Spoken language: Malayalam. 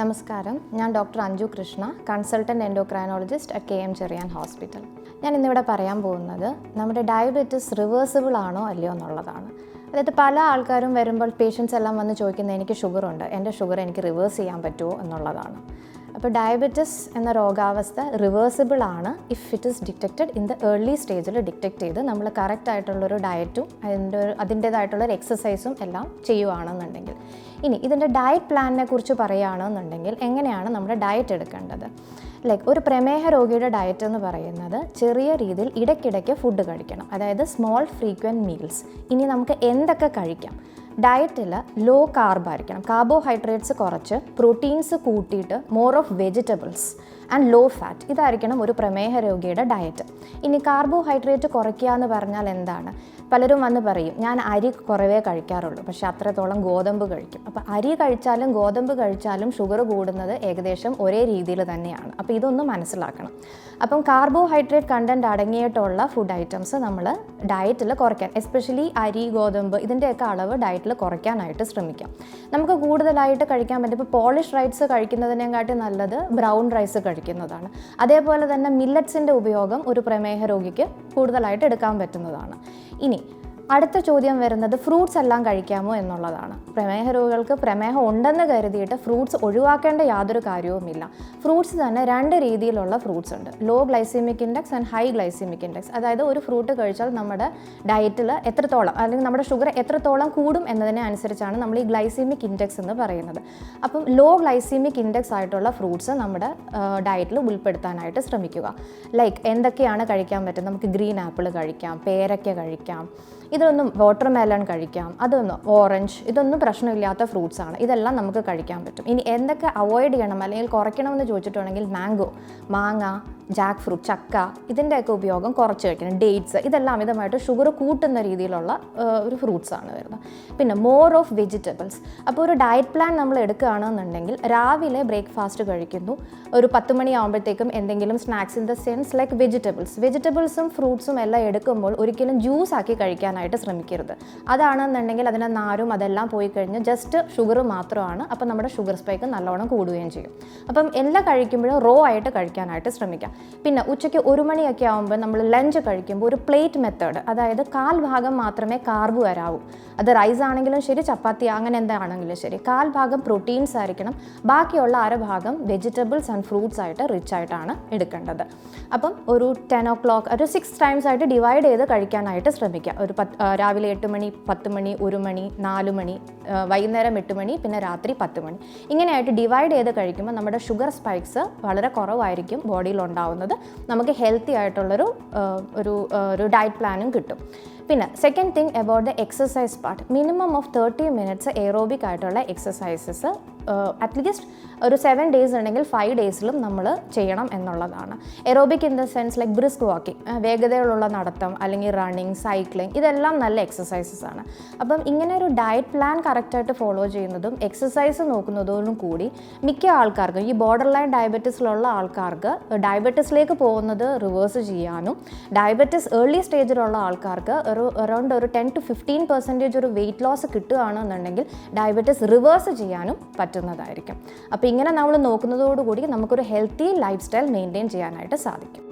നമസ്കാരം. ഞാൻ doctor Anju Krishna consultant endocrinologist at K M Cherian hospital. ഞാൻ ഇന്നിവിടെ പറയാൻ പോകുന്നത് നമ്മുടെ ഡയബറ്റിസ് റിവേഴ്സിബിൾ ആണോ അല്ലയോ എന്നുള്ളതാണ്. അതായത് പല ആൾക്കാരും വരുമ്പോൾ പേഷ്യൻസ് എല്ലാം വന്ന് ചോദിക്കുന്നത് എനിക്ക് ഷുഗർ ഉണ്ട് എന്റെ ഷുഗർ എനിക്ക് റിവേഴ്സ് ചെയ്യാൻ പറ്റുമോ എന്നുള്ളതാണ്. അപ്പോൾ ഡയബറ്റിസ് എന്ന രോഗാവസ്ഥ റിവേഴ്സിബിൾ ആണ്. If it is detected in the early സ്റ്റേജിൽ ഡിറ്റക്റ്റ് ചെയ്ത് നമ്മൾ കറക്റ്റ് ആയിട്ടുള്ളൊരു ഡയറ്റും അതിന്റെ ഒരു അതിന്റേതായിട്ടുള്ളൊരു എക്സസൈസും എല്ലാം ചെയ്യുവാണെന്നുണ്ടെങ്കിൽ. ഇനി ഇതിന്റെ ഡയറ്റ് പ്ലാനിനെ കുറിച്ച് പറയുകയാണെന്നുണ്ടെങ്കിൽ എങ്ങനെയാണ് നമ്മുടെ ഡയറ്റ് എടുക്കേണ്ടത്? ലൈക്ക് ഒരു പ്രമേഹ രോഗിയുടെ ഡയറ്റ് എന്ന് പറയുന്നത് ചെറിയ രീതിയിൽ ഇടയ്ക്കിടയ്ക്ക് ഫുഡ് കഴിക്കണം. അതായത് സ്മോൾ ഫ്രീക്വന്റ് മീൽസ് ഇനി നമുക്ക് എന്തൊക്കെ കഴിക്കാം? ഡയറ്റിൽ ലോ കാർബ് ആയിരിക്കണം. കാർബോഹൈഡ്രേറ്റ്സ് കുറച്ച് പ്രോട്ടീൻസ് കൂട്ടിയിട്ട് more of vegetables and low fat ഇതായിരിക്കണം ഒരു പ്രമേഹ രോഗിയുടെ ഡയറ്റ് ഇനി കാർബോഹൈഡ്രേറ്റ് കുറയ്ക്കുക എന്ന് പറഞ്ഞാൽ എന്താണ്? പലരും വന്ന് പറയും ഞാൻ അരി കുറവേ കഴിക്കാറുള്ളൂ പക്ഷേ അത്രത്തോളം ഗോതമ്പ് കഴിക്കും. അപ്പോൾ അരി കഴിച്ചാലും ഗോതമ്പ് കഴിച്ചാലും ഷുഗർ കൂടുന്നത് ഏകദേശം ഒരേ രീതിയിൽ തന്നെയാണ്. അപ്പോൾ ഇതൊന്ന് മനസ്സിലാക്കണം. അപ്പം കാർബോഹൈഡ്രേറ്റ് കണ്ടന്റ് അടങ്ങിയിട്ടുള്ള ഫുഡ് ഐറ്റംസ് നമ്മൾ ഡയറ്റിൽ കുറയ്ക്കാൻ എസ്പെഷ്യലി അരി ഗോതമ്പ് ഇതിന്റെയൊക്കെ അളവ് ഡയറ്റിൽ കുറയ്ക്കാനായിട്ട് ശ്രമിക്കാം. നമുക്ക് കൂടുതലായിട്ട് കഴിക്കാൻ പറ്റും. ഇപ്പോൾ പോളിഷ് റൈസ് കഴിക്കുന്നതിനെക്കാട്ടി നല്ലത് ബ്രൗൺ റൈസ് കഴിക്കുന്നതാണ് അതേപോലെ തന്നെ മില്ലറ്റ്സിന്റെ ഉപയോഗം ഒരു പ്രമേഹ രോഗിക്ക് കൂടുതലായിട്ട് എടുക്കാൻ പറ്റുന്നതാണ്. ഇനി അടുത്ത ചോദ്യം വരുന്നത് ഫ്രൂട്ട്സ് എല്ലാം കഴിക്കാമോ എന്നുള്ളതാണ്. പ്രമേഹ രോഗികൾക്ക് പ്രമേഹം ഉണ്ടെന്ന് കരുതിയിട്ട് ഫ്രൂട്ട്സ് ഒഴിവാക്കേണ്ട യാതൊരു കാര്യവുമില്ല. ഫ്രൂട്ട്സ് തന്നെ രണ്ട് രീതിയിലുള്ള ഫ്രൂട്ട്സ് ഉണ്ട്. Low glycemic index and high glycemic index. അതായത് ഒരു ഫ്രൂട്ട് കഴിച്ചാൽ നമ്മുടെ ഡയറ്റിൽ എത്രത്തോളം അല്ലെങ്കിൽ നമ്മുടെ ഷുഗർ എത്രത്തോളം കൂടും എന്നതിനെ അനുസരിച്ചാണ് നമ്മൾ ഈ ഗ്ലൈസിമിക് ഇൻഡെക്സ് എന്ന് പറയുന്നത്. അപ്പം ലോ ഗ്ലൈസിമിക് ഇൻഡെക്സ് ആയിട്ടുള്ള ഫ്രൂട്ട്സ് നമ്മുടെ ഡയറ്റിൽ ഉൾപ്പെടുത്താനായിട്ട് ശ്രമിക്കുക. ലൈക്ക് എന്തൊക്കെയാണ് കഴിക്കാൻ പറ്റുന്നത്? നമുക്ക് ഗ്രീൻ ആപ്പിൾ കഴിക്കാം പേരക്ക കഴിക്കാം ഇതൊന്നും വാട്ടർ മെലൺ കഴിക്കാം അതൊന്നും ഓറഞ്ച് ഇതൊന്നും പ്രശ്നമില്ലാത്ത ഫ്രൂട്ട്സ് ആണ്. ഇതെല്ലാം നമുക്ക് കഴിക്കാൻ പറ്റും. ഇനി എന്തൊക്കെ അവോയ്ഡ് ചെയ്യണം അല്ലെങ്കിൽ കുറയ്ക്കണമെന്ന് ചോദിച്ചിട്ടുണ്ടെങ്കിൽ മാംഗോ മാങ്ങ ജാക്ക് ഫ്രൂട്ട് ചക്ക ഇതിന്റെയൊക്കെ ഉപയോഗം കുറച്ച് കഴിക്കണം ഡേറ്റ്സ് ഇതെല്ലാം അമിതമായിട്ട് ഷുഗർ കൂട്ടുന്ന രീതിയിലുള്ള ഒരു ഫ്രൂട്ട്സ് ആണ് വരുന്നത്. പിന്നെ മോർ ഓഫ് വെജിറ്റബിൾസ് അപ്പോൾ ഒരു ഡയറ്റ് പ്ലാൻ നമ്മൾ എടുക്കുകയാണെന്നുണ്ടെങ്കിൽ രാവിലെ ബ്രേക്ക്ഫാസ്റ്റ് കഴിക്കുന്നു. ഒരു പത്ത് മണിയാകുമ്പോഴത്തേക്കും എന്തെങ്കിലും snacks in the sense like vegetables വെജിറ്റബിൾസും ഫ്രൂട്ട്സും എല്ലാം എടുക്കുമ്പോൾ ഒരിക്കലും ജ്യൂസ് ആക്കി കഴിക്കാനായിട്ട് ശ്രമിക്കരുത്. അതാണെന്നുണ്ടെങ്കിൽ അതിന്റെ നാരും അതെല്ലാം പോയി കഴിഞ്ഞ് ജസ്റ്റ് ഷുഗർ മാത്രമാണ്. അപ്പോൾ നമ്മുടെ ഷുഗർ സ്പൈക്ക് നല്ലോണം കൂടുകയും ചെയ്യും. അപ്പം എല്ലാം കഴിക്കുമ്പോഴും റോ ആയിട്ട് കഴിക്കാനായിട്ട് ശ്രമിക്കാം. പിന്നെ ഉച്ചയ്ക്ക് ഒരു മണിയൊക്കെ ആകുമ്പോൾ നമ്മൾ ലഞ്ച് കഴിക്കുമ്പോൾ ഒരു പ്ലേറ്റ് മെത്തേഡ് അതായത് കാൽ ഭാഗം മാത്രമേ കാർബ് വരാവൂ. അത് റൈസ് ആണെങ്കിലും ശരി ചപ്പാത്തി അങ്ങനെ എന്താണെങ്കിലും ശരി. കാൽ ഭാഗം പ്രോട്ടീൻസ് ആയിരിക്കണം. ബാക്കിയുള്ള അര ഭാഗം വെജിറ്റബിൾസ് ആൻഡ് ഫ്രൂട്ട്സ് ആയിട്ട് റിച്ച് ആയിട്ടാണ് എടുക്കേണ്ടത്. അപ്പം ഒരു ടെൻ ഒ ക്ലോക്ക് ഒരു സിക്സ് ടൈംസ് ആയിട്ട് ഡിവൈഡ് ചെയ്ത് കഴിക്കാനായിട്ട് ശ്രമിക്കുക. ഒരു പത്ത് രാവിലെ എട്ട് മണി പത്ത് മണി ഒരു മണി നാല് മണി വൈകുന്നേരം എട്ട് മണി പിന്നെ രാത്രി പത്ത് മണി. ഇങ്ങനെയായിട്ട് ഡിവൈഡ് ചെയ്ത് കഴിക്കുമ്പോൾ നമ്മുടെ ഷുഗർ സ്പൈക്സ് വളരെ കുറവായിരിക്കും ബോഡിയിൽ ഉണ്ടാവുന്നത് നമുക്ക് ഹെൽത്തി ആയിട്ടുള്ളൊരു ഒരു ഒരു ഡയറ്റ് പ്ലാനും കിട്ടും. പിന്നെ second thing about the exercise part minimum of thirty minutes aerobic ആയിട്ടുള്ള എക്സസൈസസ് അറ്റ്ലീസ്റ്റ് ഒരു സെവൻ ഡേയ്സ് ഉണ്ടെങ്കിൽ ഫൈവ് ഡേയ്സിലും നമ്മൾ ചെയ്യണം എന്നുള്ളതാണ്. Aerobic in the sense like brisk walking വേഗതയുള്ള നടത്തം അല്ലെങ്കിൽ റണ്ണിങ് സൈക്ലിംഗ് ഇതെല്ലാം നല്ല എക്സസൈസസ് ആണ്. അപ്പം ഇങ്ങനെ ഒരു ഡയറ്റ് പ്ലാൻ കറക്റ്റായിട്ട് ഫോളോ ചെയ്യുന്നതും എക്സസൈസ് നോക്കുന്നതോടും കൂടി മിക്ക ആൾക്കാർക്കും ഈ ബോർഡർ ലൈൻ ഡയബറ്റീസിലുള്ള ആൾക്കാർക്ക് ഡയബറ്റീസിലേക്ക് പോകുന്നത് റിവേഴ്സ് ചെയ്യാനും ഡയബറ്റീസ് ഏർലി സ്റ്റേജിലുള്ള ആൾക്കാർക്ക് ഒരു അറൗണ്ട് ഒരു ടെൻ ടു ഫിഫ്റ്റീൻ പെർസെന്റേജ് ഒരു വെയിറ്റ് ലോസ് കിട്ടുകയാണെന്നുണ്ടെങ്കിൽ ഡയബറ്റീസ് റിവേഴ്സ് ചെയ്യാനും പറ്റുന്നതായിരിക്കും. അപ്പോൾ ഇങ്ങനെ നമ്മൾ നോക്കുന്നതോടുകൂടി നമുക്കൊരു ഹെൽത്തി ലൈഫ് സ്റ്റൈൽ മെയിന്റെയിൻ ചെയ്യാനായിട്ട് സാധിക്കും.